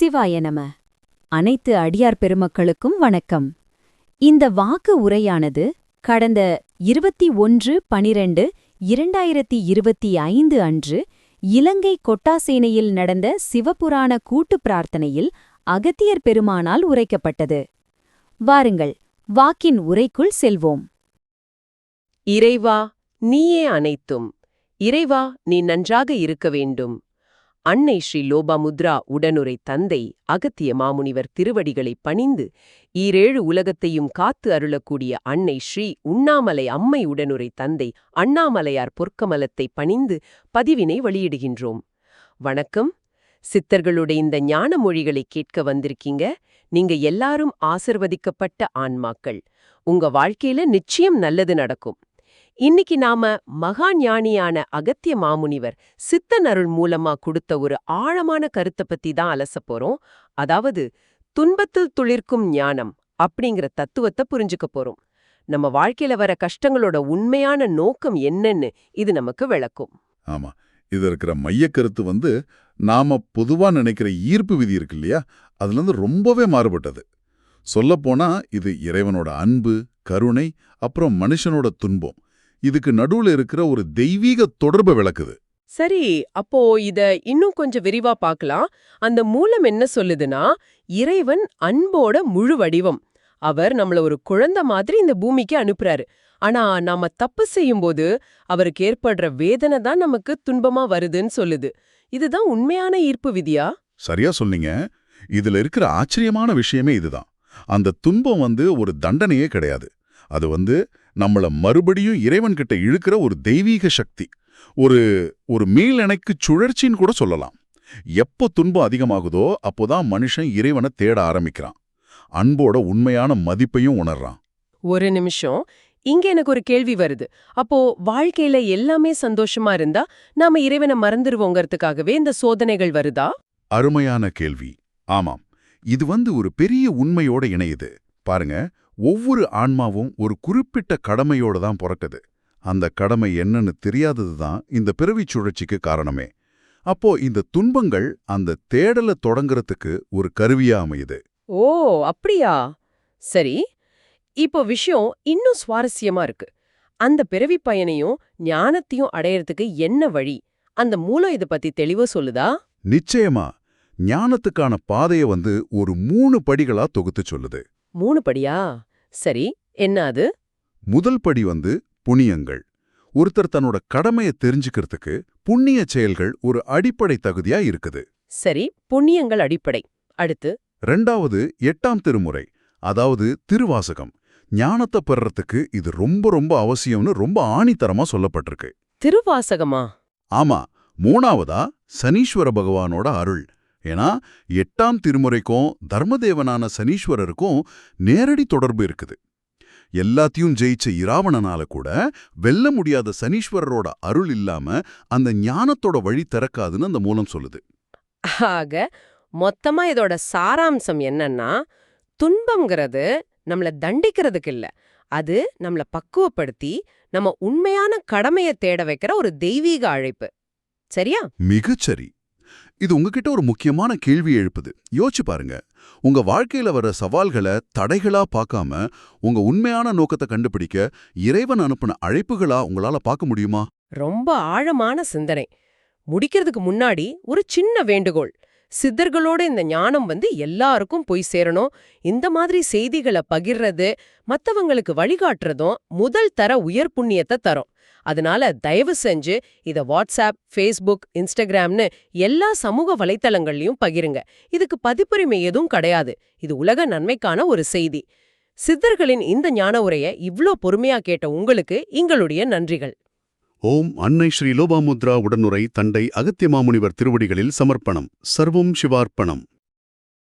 சிவாய நம. அனைத்து அடியார் பெருமக்களுக்கும் வணக்கம். இந்த வாக்கு உரையானது கடந்த இருபத்தி ஒன்று பனிரெண்டு இரண்டாயிரத்தி இருபத்தி ஐந்து அன்று இலங்கை கொட்டாசேனையில் நடந்த சிவபுராண கூட்டுப் பிரார்த்தனையில் அகத்தியர் பெருமானால் உரைக்கப்பட்டது. வாருங்கள் வாக்கின் உரைக்குள் செல்வோம். இறைவா நீயே அனைத்தும். இறைவா நீ நன்றாக இருக்க வேண்டும். அன்னை ஸ்ரீ லோபாமுத்ரா உடனுரை தந்தை அகத்திய மாமுனிவர் திருவடிகளை பணிந்து ஈரேழு உலகத்தையும் காத்து அருளக்கூடிய அன்னை ஸ்ரீ உண்ணாமலை அம்மை உடனுரை தந்தை அண்ணாமலையார் பொற்கமலத்தை பணிந்து பதிவினை வெளியிடுகின்றோம். வணக்கம். சித்தர்களுடைய இந்த ஞான மொழிகளை கேட்க வந்திருக்கீங்க. நீங்க எல்லாரும் ஆசிர்வதிக்கப்பட்ட ஆன்மாக்கள். உங்க வாழ்க்கையில நிச்சயம் நல்லது நடக்கும். இன்னைக்கு நாம மகா ஞானியான அகத்திய மாமுனிவர் சித்தன் அருள் மூலமா கொடுத்த ஒரு ஆழமான கருத்தை பத்தி தான் அலச போறோம். அதாவது துன்பத்தில் துளிர்க்கும் ஞானம் அப்படிங்கிற தத்துவத்தை புரிஞ்சுக்க போறோம். நம்ம வாழ்க்கையில வர கஷ்டங்களோட உண்மையான நோக்கம் என்னன்னு இது நமக்கு விளக்கும். ஆமா இது இருக்கிற மையக்கருத்து வந்து நாம பொதுவா நினைக்கிற ஈர்ப்பு விதி இருக்கு இல்லையா? அதுல இருந்து ரொம்பவே மாறுபட்டது. சொல்லப்போனா இது இறைவனோட அன்பு கருணை அப்புறம் மனுஷனோட துன்பம். இதுக்கு நடுவுல இருக்கிற ஒரு தெய்வீக தொடர்பை விளக்குது. சரி அப்போ இத இன்னும் கொஞ்சம் விரிவா பார்க்கலாம். அந்த மூலம் என்ன சொல்லுதுன்னா இறைவன் அன்போட முழு வடிவம். அவர் நம்மள ஒரு குழந்தை மாதிரி இந்த பூமிக்கு அனுப்புறாரு. ஆனா நாம தப்பு செய்யும்போது அவருக்கு ஏற்படுற வேதனை தான் நமக்கு துன்பமா வருதுன்னு சொல்லுது. இதுதான் உண்மையான ஈர்ப்பு விதியா? சரியா சொன்னீங்க. இதுல இருக்கிற ஆச்சரியமான விஷயமே இதுதான். அந்த துன்பம் வந்து ஒரு தண்டனையே கிடையாது. அது வந்து நம்மள மறுபடியும் இறைவன்கிட்ட இழுக்கிற ஒரு தெய்வீக சக்தி. ஒரு ஒரு மீளிணைக்கு சுழற்சின்னு கூட சொல்லலாம். எப்போ துன்பம் அதிகமாகுதோ அப்போதான் மனுஷன் இறைவனை தேட ஆரம்பிக்கிறான். அன்போட உண்மையான மதிப்பையும் உணர்றான். ஒரு நிமிஷம். இங்க எனக்கு ஒரு கேள்வி வருது. அப்போ வாழ்க்கையில எல்லாமே சந்தோஷமா இருந்தா நாம இறைவனை மறந்துருவோங்கிறதுக்காகவே இந்த சோதனைகள் வருதா? அருமையான கேள்வி. ஆமாம். இது வந்து ஒரு பெரிய உண்மையோட இணையுது. பாருங்க. ஒவ்வொரு ஆன்மாவும் ஒரு குறிப்பிட்ட கடமையோட தான் பிறக்குது. அந்த கடமை என்னன்னு தெரியாதது தான் இந்த பிறவிச் சுழற்சிக்கு காரணமே. அப்போ இந்த துன்பங்கள் அந்த தேடலை தொடங்கறதுக்கு ஒரு கருவியா அமையுது. ஓ அப்படியா? சரி இப்போ விஷயம் இன்னும் சுவாரஸ்யமா இருக்கு. அந்த பிறவி பயனையும் ஞானத்தையும் அடையறதுக்கு என்ன வழி? அந்த மூலம் இத பத்தி தெளிவா சொல்லுதா? நிச்சயமா. ஞானத்துக்கான பாதைய வந்து ஒரு மூணு படிகளா தொகுத்து சொல்லுது. மூணு படியா? சரி என்ன அது? முதல் படி வந்து புண்ணியங்கள் ஒருத்தர் தன்னோட கடமையை தெரிஞ்சுக்கிறதுக்கு புண்ணிய செயல்கள் ஒரு அடிப்படை தகுதியா இருக்குது. சரி புண்ணியங்கள் அடிப்படை. அடுத்து? ரெண்டாவது எட்டாம் திருமுறை அதாவது திருவாசகம். ஞானத்தை பெறறதுக்கு இது ரொம்ப ரொம்ப அவசியம்னு ரொம்ப ஆணித்தரமா சொல்லப்பட்டிருக்கு. திருவாசகமா? ஆமா மூணாவதா? சனீஸ்வர பகவானோட அருள். ஏன்னா எட்டாம் திருமுறைக்கும் தர்மதேவனான சனீஸ்வரருக்கும் நேரடி தொடர்பு இருக்குது. எல்லாத்தையும் ஜெயிச்ச இராவணனால கூட வெல்ல முடியாத சனீஸ்வரரோட அருள் இல்லாம அந்த ஞானத்தோட வழி திறக்காதுன்னு அந்த மூலம் சொல்லுது. ஆக மொத்தமா இதோட சாராம்சம் என்னன்னா துன்பம்ங்கிறது நம்மள தண்டிக்கிறதுக்கு இல்ல. அது நம்மள பக்குவப்படுத்தி நம்ம உண்மையான கடமையை தேட வைக்கிற ஒரு தெய்வீக அழைப்பு. சரியா? மிகச்சரி. இது உங்ககிட்ட ஒரு முக்கியமான கேள்வி எழுப்புது. யோசிச்சு பாருங்க. உங்க வாழ்க்கையில வர சவால்களை தடைகளா பார்க்காம உங்க உண்மையான நோக்கத்தை கண்டுபிடிக்க இறைவன் அனுப்புன அழைப்புகளா உங்களால பார்க்க முடியுமா? ரொம்ப ஆழமான சிந்தனை. முடிக்கிறதுக்கு முன்னாடி ஒரு சின்ன வேண்டுகோள். சித்தர்களோட இந்த ஞானம் வந்து எல்லாருக்கும் போய் சேரணும். இந்த மாதிரி செய்திகளை பகிர்றது மத்தவங்களுக்கு வழிகாட்டுறதும் முதல் தர உயர் புண்ணியத்தை தரும். அதனால தயவு செஞ்சு இதை வாட்ஸ்அப் ஃபேஸ்புக் இன்ஸ்டாகிராம்னு எல்லா சமூக வலைத்தளங்கள்லயும் பகிருங்க. இதுக்கு பதிப்புரிமை எதுவும் கிடையாது. இது உலக நன்மைக்கான ஒரு செய்தி. சித்தர்களின் இந்த ஞான உரையை இவ்ளோ பொறுமையா கேட்ட உங்களுக்கு எங்களுடைய நன்றிகள். ஓம் அன்னை ஸ்ரீ லோபாமுத்ரா உடனுரை தண்டை அகத்திய மாமுனிவர் திருவடிகளில் சமர்ப்பணம். சர்வம் சிவார்ப்பணம்.